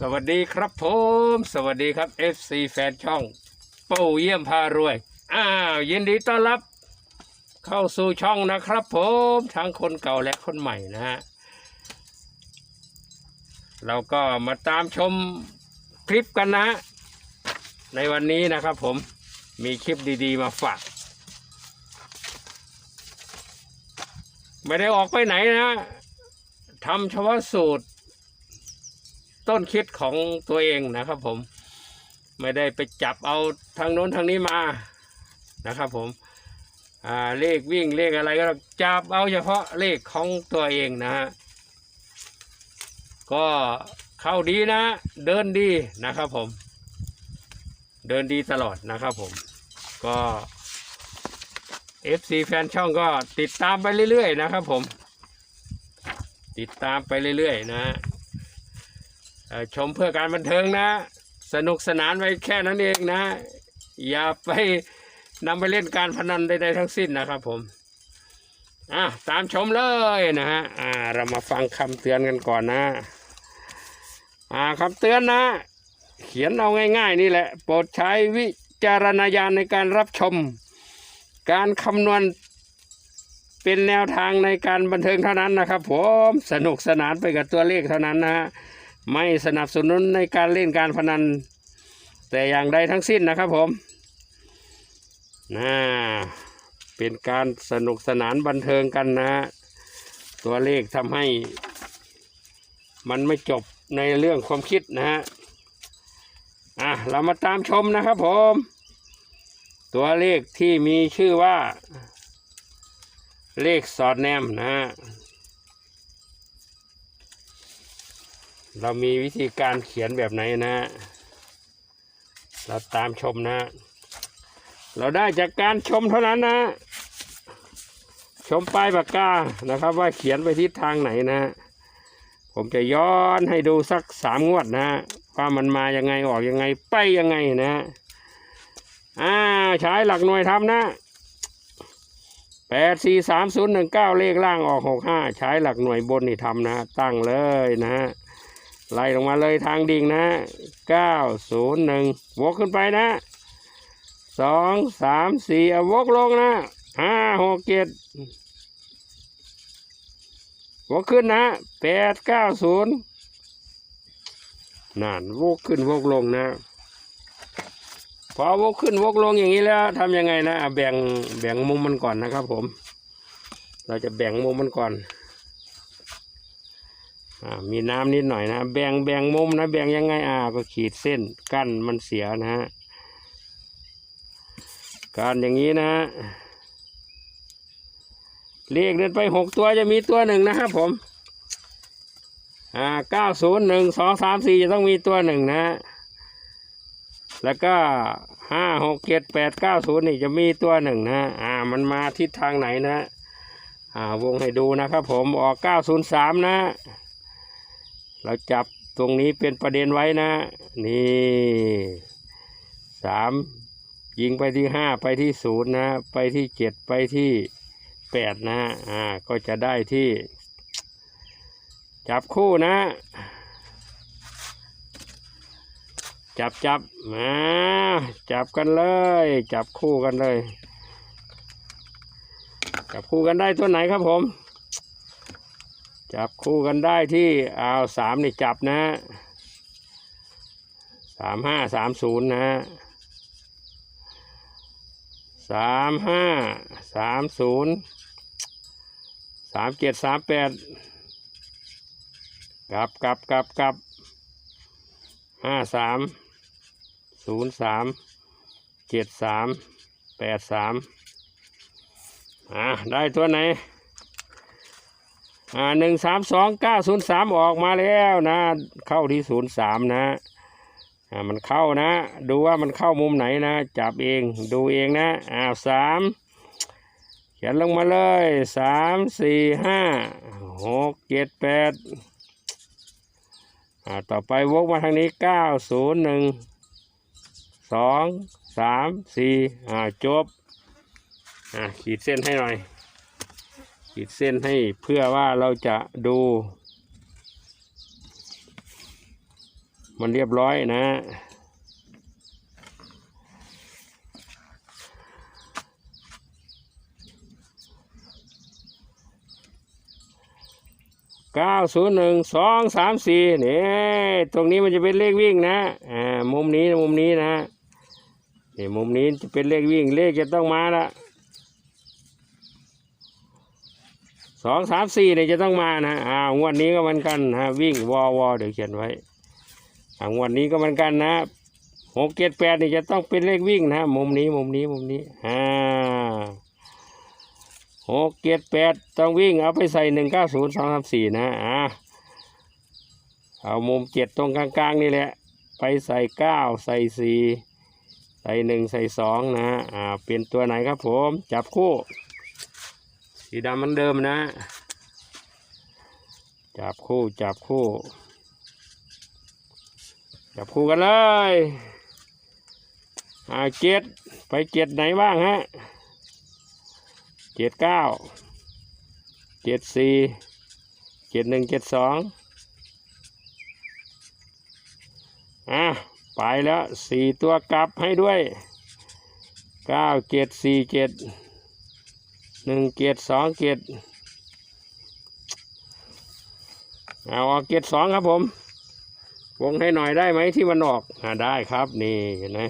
สวัสดีครับผม สวัสดีครับ FC แฟนช่อง ปู่เยี่ยมพารวย อ้าวยินดีต้อนรับ เข้าสู่ช่องนะครับผมทั้งคนเก่าและคนใหม่นะฮะเราก็มาตามชมคลิปกันนะฮะในวันนี้นะครับผมมีคลิปดีๆมาฝากไม่ได้ออกไปไหนนะทำเฉพาะสูตร ต้นคิดของตัวเองนะครับผมไม่ได้ไปจับเอาทางโน้นทางนี้มานะครับผมเลขวิ่งเลขอะไรก็จับเอาเฉพาะเลขของตัวเองนะฮะก็เข้าดีนะเดินดีนะครับผม เดินดีตลอดนะครับผม ก็ FC แฟนช่องก็ติดตามไปเรื่อยๆนะครับผม ติดตามไปเรื่อยๆนะ ชมเพื่อการบันเทิงนะ สนุกสนานไว้แค่นั้นเองนะ อย่าไปนำไปเล่นการพนันใดๆทั้งสิ้นนะครับผมอะตามชมเลยนะฮะอ่าเรามาฟังคำเตือนกันก่อนนะ อ่าคำเตือนนะ เขียนเอาง่าย ๆ นี่แหละ โปรดใช้วิจารณญาณในการรับชม การคำนวณเป็นแนวทางในการบันเทิงเท่านั้นนะครับผมสนุกสนานไปกับตัวเลขเท่านั้นนะฮะ ไม่สนับสนุนในการเล่นการพนัน แต่อย่างใดทั้งสิ้นนะครับผมนะเป็นการสนุกสนานบันเทิงกันนะตัวเลขทำให้ มันไม่จบในเรื่องความคิดนะฮะอะเรามาตามชมนะครับผม ตัวเลขที่มีชื่อว่า เลขสอดแนมนะฮะ เรามีวิธีการเขียนแบบไหนนะเราตามชมนะ เราได้จากการชมเท่านั้นนะ ชมปลายปากกานะครับ ว่าเขียนไปทิศทางไหนนะ ผมจะย้อนให้ดูสักสามงวดนะ ว่ามันมายังไงออกยังไงไปยังไงนะอ่าใช้หลักหน่วยทำนะแปดสี่สามศูนย์หนึ่งเก้าเลขล่างออกหกห้าใช้หลักหน่วยบนนี่ทำนะ ตั้งเลยนะ ไล่ลงมาเลยทางดิ่งนะเก้าศูนย์หนึ่งวกขึ้นไปนะสองสามสี่วกลงนะห้าหกเจ็ดวกขึ้นนะแปดเก้าศูนย์นั่นวกขึ้นวกลงนะ พอวกขึ้นวกลงอย่างนี้แล้วทำยังไงนะอะแบ่งแบ่งมุมมันก่อนนะครับผม เราจะแบ่งมุมมันก่อน อ่ามีน้ำนิดหน่อยนะแบ่งแบ่งมุมนะแบ่งยังไงอ่าก็ขีดเส้นกั้นมันเสียนะฮะการอย่างนี้นะเลขเดินไปหกตัวจะมีตัวหนึ่งนะครับผม อ่าเก้าศูนย์หนึ่งสองสามสี่จะต้องมีตัวหนึ่งนะ แล้วก็ห้าหกเจ็ดแปดเก้าศูนย์นี่จะมีตัวหนึ่งนะ อ่า มันมาทิศทางไหนนะ อ่าวงให้ดูนะครับผมออกเก้าศูนย์สามนะ เราจับตรงนี้เป็นประเด็นไว้นะ นี่สามยิงไปที่ห้าไปที่ศูนย์นะ ไปที่เจ็ดไปที่แปดนะอ่าก็จะได้ที่ จับคู่นะ จับจับมาจับกันเลย จับคู่กันเลย จับคู่กันได้ตัวไหนครับผม จับคู่กันได้ที่เอาสามนี่จับนะสามห้าสามศูนย์นะสามห้าสามศูนย์สามเจ็ดสามแปดกลับกลับกลับกลับห้าสามศูนย์สามเจ็ดสามแปดสามอ่าได้ตัวไหน อ่าหนึ่งสามสองเก้าศูนย์สามออกมาแล้วนะ เข้าที่ศูนย์สามนะอ่ามันเข้านะ ดูว่ามันเข้ามุมไหนนะ จับเองดูเองนะอ้าสามเขียนลงมาเลยสามสี่ห้าหกเจ็ดแปดอ่าต่อไปวกมาทางนี้เก้าศูนย์หนึ่งสองสามสี่อ่าจบอ่าขีดเส้นให้หน่อย ขีดเส้นให้เพื่อว่าเราจะดู มันเรียบร้อยนะ เก้าศูนย์หนึ่งสองสามสี่นี่ตรงนี้มันจะเป็นเลขวิ่งนะ อ่า มุมนี้ มุมนี้นะนี่มุมนี้จะเป็นเลขวิ่ง เลขจะต้องมาละ สองสามสี่เนี่ยจะต้องมานะอ่างวดนี้ก็เหมือนกันฮะวิ่งวอวอเดี๋ยวเขียนไว้อ่างวดนี้ก็เหมือนกันนะหกเจ็ดแปดนี่จะต้องเป็นเลขวิ่งนะมุมนี้มุมนี้มุมนี้อ่าหกเจ็ดแปดต้องวิ่งเอาไปใส่หนึ่งเก้าศูนย์สองสามสี่นะอะเอามุมเจ็ดตรงกลางๆนี่แหละ ไปใส่เก้าใส่สี่ใส่หนึ่งใส่สองนะอ่าเป็นตัวไหนครับผม จับคู่ สีดำเหมือนเดิมนะ จับคู่จับคู่ จับคู่กันเลยอาเจ็ดไปเจ็ดไหนบ้างฮะเจ็ดเก้าเจ็ดสี่เจ็ดหนึ่งเจ็ดสองอะไปแล้วสี่ตัวกลับให้ด้วยเก้าเจ็ดสี่เจ็ด หนึ่งเจ็ดสองเจ็ดเอาออกเจ็ดสองครับผม วงให้หน่อยได้ไหมที่มันออกอ่าได้ครับนี่เห็นไหม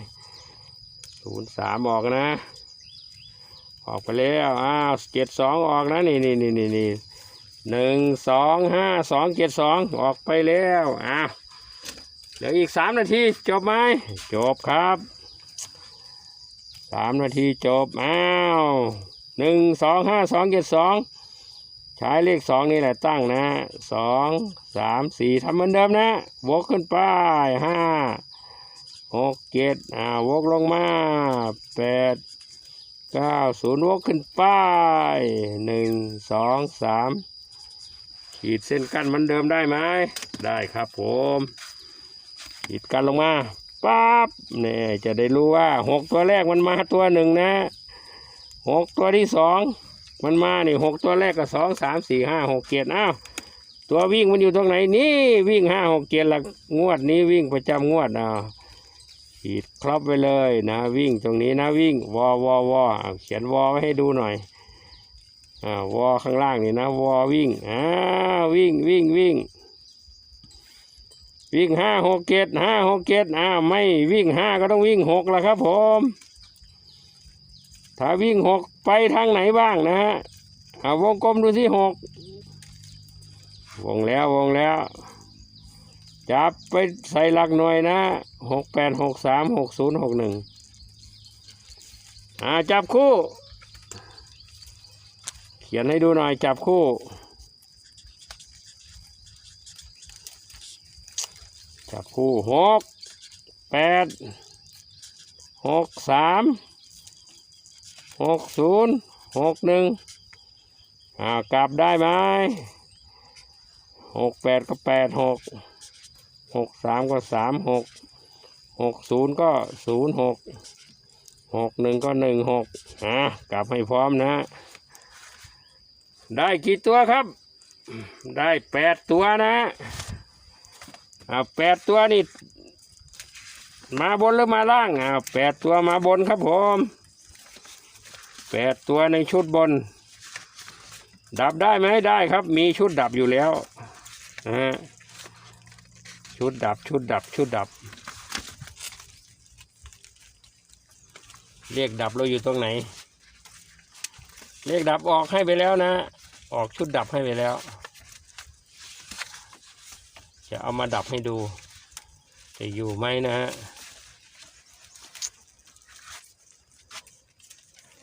ศูนย์สามออกนะ ออกไปแล้วอ้าวเจ็ดสองออกนะนี่นี่นี่นี่นี่หนึ่งสองห้าสองเจ็ดสองออกไปแล้วอ้าวเหลืออีกสามนาทีจบไหมจบครับสามนาทีจบอ้าว หนึ่งสองห้าสองเจ็ดสองใช้เลขสองนี่แหละตั้งนะสองสามสี่ทำเหมือนเดิมนะวกขึ้นไปห้าหกเจ็ดอ่าวกลงมาแปดเก้าศูนย์วกขึ้นไป้ายหนึ่งสองสามขีดเส้นกั้นเหมือนเดิมได้ไหมได้ครับผมขีดกันลงมาปั๊บเนี่ยจะได้รู้ว่าหกตัวแรกมันมาตัวหนึ่งนะ หกตัวที่สองมันมานี่หกตัวแรกก็สองสามสี่ห้าหกเจ็ดอ้าวตัววิ่งมันอยู่ตรงไหนนี่วิ่งห้าหกเจ็ดละงวดนี้วิ่งประจำงวดอ่าขีดครอบไว้เลยนะวิ่งตรงนี้นะวิ่งวอวอวอเขียนวอไว้ให้ดูหน่อยอ่าวอข้างล่างนี่นะวอวิ่งอ่าวิ่งวิ่งวิ่งวิ่งห้าหกเจ็ดห้าหกเจ็ดอ่าไม่วิ่งห้าก็ต้องวิ่งหกล้วครับผม ถ้าวิ่งหกไปทางไหนบ้างนะฮะเอาวงกลมดูที่หกวงแล้ววงแล้ว จับไปใส่หลักหน่วยนะหกแปดหกสามหกศูนย์หกหนึ่งอ่าจับคู่ เขียนให้ดูหน่อยจับคู่จับคู่หกแปดหกสาม หกศูนย์หกหนึ่งอ่ากลับได้ไหมหกแปดก็แปดหกหกสามก็สามหกหกศูนย์ก็ศูนย์หกหกหนึ่งก็หนึ่งหกอะกลับให้พร้อมนะ ได้กี่ตัวครับ ได้แปดตัวนะอ่าแปดตัวนี่มาบนหรือมาล่างอ่าแปดตัวมาบนครับผม แปดตัวในชุดบน ดับได้ไหมได้ครับ มีชุดดับอยู่แล้วนะฮะชุดดับชุดดับชุดดับ เรียกดับเราอยู่ตรงไหน เรียกดับออกให้ไปแล้วนะ ออกชุดดับให้ไปแล้ว จะเอามาดับให้ดู จะอยู่ไหมนะฮะ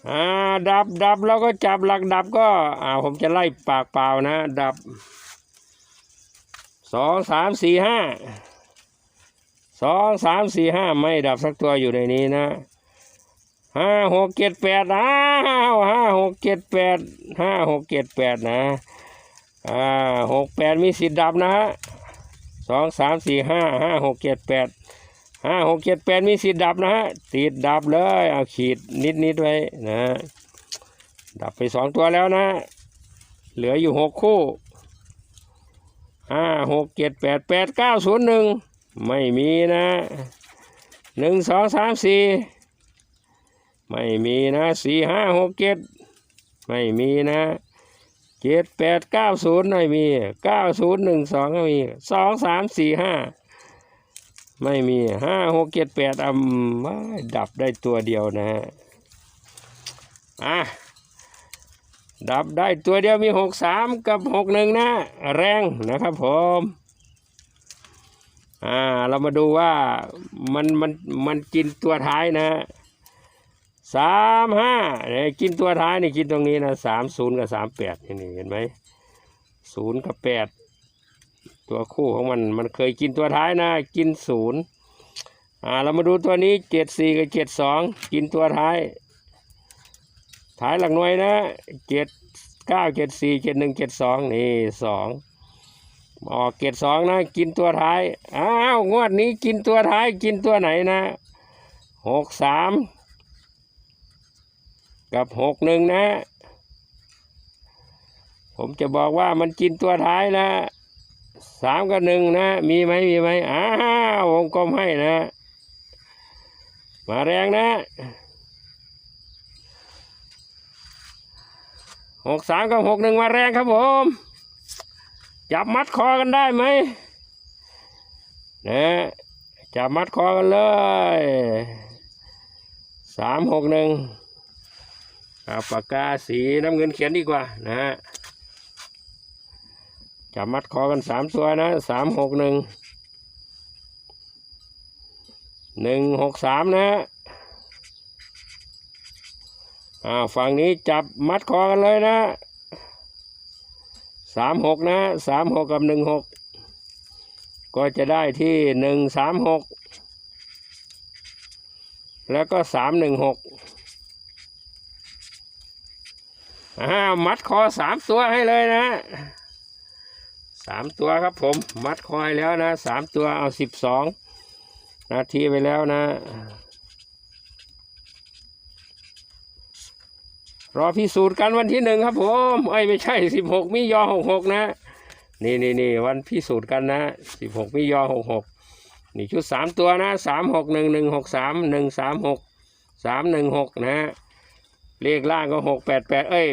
อ่าดับดับแล้วก็จับหลักดับก็อ่าผมจะไล่ปากเปล่านะ ดับสองสามสี่ห้าสองสามสี่ห้าไม่ดับสักตัวอยู่ในนี้นะห้าหกเจ็ดแปดอ้าวห้าหกเจ็ดแปดห้าหกเจ็ดแปดนะอ่าหกแปดมีสิทธิ์ดับนะฮะสองสามสี่ห้าห้าหกเจ็ดแปด ห้าหกเจ็ดแปดมีสิทธิ์ดับนะฮะติดดับเลยเอาขีดนิดนิดไว้นะดับไปสองตัวแล้วนะ เหลืออยู่หกคู่ห้าหกเจ็ดแปดแปดเก้าศูนย์หนึ่งไม่มีนะหนึ่งสองสามสี่ไม่มีนะสี่ห้าหกเจ็ดไม่มีนะเจ็ดแปดเก้าศูนย์ไม่มีเก้าศูนย์หนึ่งสองก็มีสองสามสี่ห้า ไม่มีห้าหกเจ็ดแปดอ่ำว้าดับได้ตัวเดียวนะฮะอะดับได้ตัวเดียวมีหกสามกับหกหนึ่งนะแรงนะครับผมอ่าเรามาดูว่ามันมันมันกินตัวท้ายนะสามห้าเนี่ยกินตัวท้ายนี่กินตรงนี้นะสามศูนย์กับสามแปดนี่เห็นไหมศูนย์กับแปด ตัวคู่ของมันมันเคยกินตัวท้ายนะ กินศูนย์อ่าเรามาดูตัวนี้เจ็ดสี่กับเจ็ดสองกินตัวท้าย ท้ายหลักหน่วยนะเจ็ดเก้าเจ็ดสี่เจ็ดหนึ่งเจ็ดสองนี่สองออกเจ็ดสองนะ กินตัวท้าย อ้าวงวดนี้กินตัวท้าย กินตัวไหนนะหกสามกับหกหนึ่งนะ ผมจะบอกว่ามันกินตัวท้ายนะ สามกับหนึ่งนะ มีไหมมีไหมอ้าววงกลมให้นะ มาแรงนะหกสามกับหกหนึ่งมาแรงครับผม จับมัดคอกันได้ไหมนะจับมัดคอกันเลยสามหกหนึ่งปากกาสีน้ำเงินเขียนดีกว่านะฮะ จับมัดคอกันสามตัวนะสามหกหนึ่งหนึ่งหกสามนะอ่าฝั่งนี้จับมัดคอกันเลยนะสามหกนะสามหกกับหนึ่งหกก็จะได้ที่หนึ่งสามหกแล้วก็สามหนึ่งหกอ่ามัดคอสามตัวให้เลยนะ สามตัวครับผมมัดคอให้แล้วนะสามตัวเอาสิบสองนาทีไปแล้วนะ รอพิสูจน์กันวันที่หนึ่งครับผมไอ้ไม่ใช่สิบหกมิยอหกหกนะ นี่นี่นี่วันพิสูจน์กันนะสิบหกมิยอหกหกนี่ชุดสามตัวนะสามหกหนึ่งหนึ่งหกสามหนึ่งสามหกสามหนึ่งหกนะเลขล่างก็หกแปดแปดเอ้ย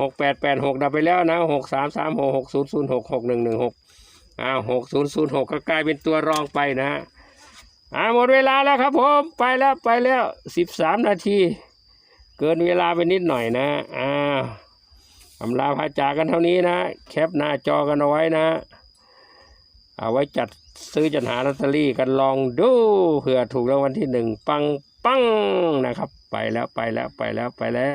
หกแปดแปดหกดับไปแล้วนะหกสามสามหกหกศูนย์ศูนย์หกหกหนึ่งหนึ่งหกอ้าวหกศูนย์ศูนย์หกก็กลายเป็นตัวรองไปนะอ่าหมดเวลาแล้วครับผมไปแล้วไปแล้วสิบสามนาที เกินเวลาไปนิดหน่อยนะอ่าอำลาพาจากกันเท่านี้นะ แคปหน้าจอกันเอาไว้นะ เอาไว้จัดซื้อจัดหาลอตเตอรี่กันลองดูเผื่อถูกรางวัลที่หนึ่งปังปังนะครับ ไปแล้วไปแล้วไปแล้วไปแล้ว